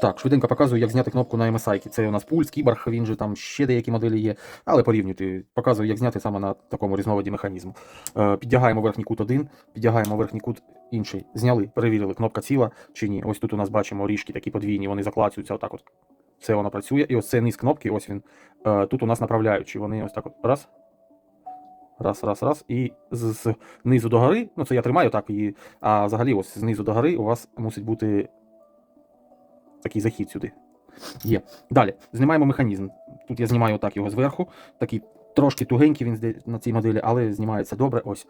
Так, швиденько показую, як зняти кнопку на MSI. Це у нас пульс, кіборг, він же там ще деякі моделі є. Але порівнюйте. Показую, як зняти саме на такому різновиді механізму. Е, піддягаємо верхній кут один, піддягаємо верхній кут інший. Зняли, перевірили, кнопка ціла чи ні. Ось тут у нас бачимо ріжки такі подвійні, вони заклацюються отак от. Це воно працює. І ось це низ кнопки, ось він. Е, тут у нас направляючі. Вони ось так от. Раз. Раз, раз, раз. І з, низу до гори, ну це я тримаю так, і, а взагалі ось знизу до гори у вас мусить бути такий захід сюди. Є. Далі, знімаємо механізм. Тут я знімаю отак його зверху. Такий трошки тугенький він на цій моделі, але знімається добре. Ось.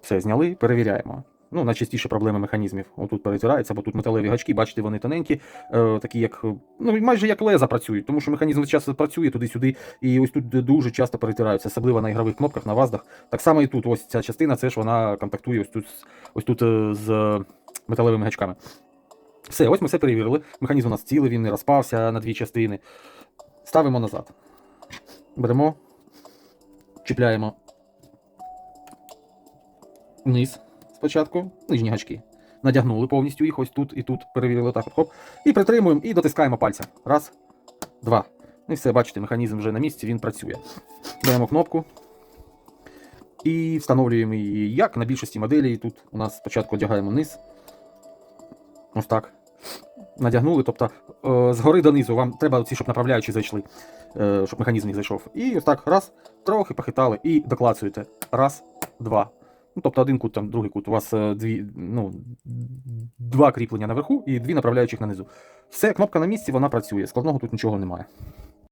Все, зняли, перевіряємо. Ну, найчастіше проблеми механізмів. Отут перетирається, бо тут металеві гачки, бачите, вони тоненькі, е, такі як, ну, майже як леза працюють, тому що механізм часто працює туди-сюди, і ось тут дуже часто перетираються, особливо на ігрових кнопках, на ваздах. Так само і тут, ось ця частина, це ж вона контактує ось тут, ось тут е, з металевими гачками. Все, ось ми все перевірили. Механізм у нас цілий, він не розпався на дві частини. Ставимо назад. Беремо, чіпляємо вниз спочатку, нижні гачки. Надягнули повністю їх, ось тут і тут перевірили так, хоп. І притримуємо і дотискаємо пальцем. Раз, два. Ну і все, бачите, механізм вже на місці, він працює. Беремо кнопку і встановлюємо її як на більшості моделей. Тут у нас спочатку одягаємо низ. Ось так. Надягнули, тобто е, згори донизу вам треба ці, щоб направляючі зайшли, е, щоб механізм їх зайшов. І так, раз, трохи похитали і доклацуєте. Раз, два. Ну, тобто один кут, там, другий кут. У вас е, дві, ну, два кріплення наверху і дві направляючих нанизу. Все, кнопка на місці, вона працює. Складного тут нічого немає.